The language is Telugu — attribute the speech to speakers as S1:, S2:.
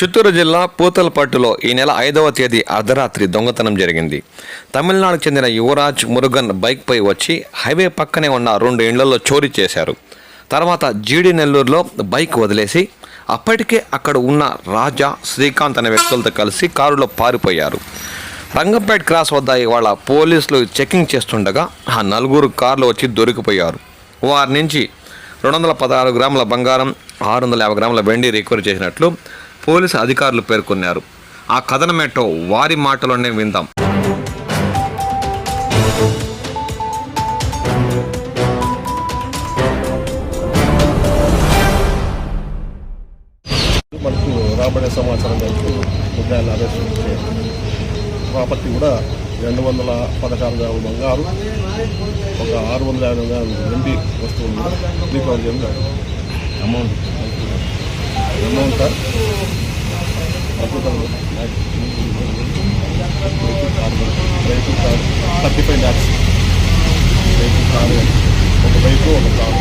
S1: చిత్తూరు జిల్లా పూతలపట్టులో ఈ నెల ఐదవ తేదీ అర్ధరాత్రి దొంగతనం జరిగింది. తమిళనాడుకు చెందిన యువరాజ్ మురుగన్ బైక్పై వచ్చి హైవే పక్కనే ఉన్న రెండు ఇండ్లలో చోరీ చేశారు. తర్వాత జీడి నెల్లూరులో బైక్ వదిలేసి అప్పటికే అక్కడ ఉన్న రాజా శ్రీకాంత్ అనే వ్యక్తులతో కలిసి కారులో పారిపోయారు. రంగంపేట క్రాస్ వద్ద ఇవాళ పోలీసులు చెకింగ్ చేస్తుండగా ఆ నలుగురు కార్లు వచ్చి దొరికిపోయారు. వారి నుంచి రెండు వందల పదహారు గ్రాముల బంగారం ఆరు వందల యాభై గ్రాముల వెండి రికవరీ చేసినట్లు పోలీసు అధికారులు పేర్కొన్నారు. ఆ కథనమేటో వారి మాటలోనే విందాం.
S2: మనకు రాబడే సమాచారం మేరకు ముద్దాయిలు అరెస్ట్ ప్రాపర్టీ కూడా రెండు వందల పదహారు గ్రాముల బంగారు ఒక ఆరు వందల యాభై గ్రాముల వెండి వస్తువులు రికవర్ చేయడం amount amount sir vehicle car thirty five lakhs vehicle car ఒక బైక్ ఒక కారు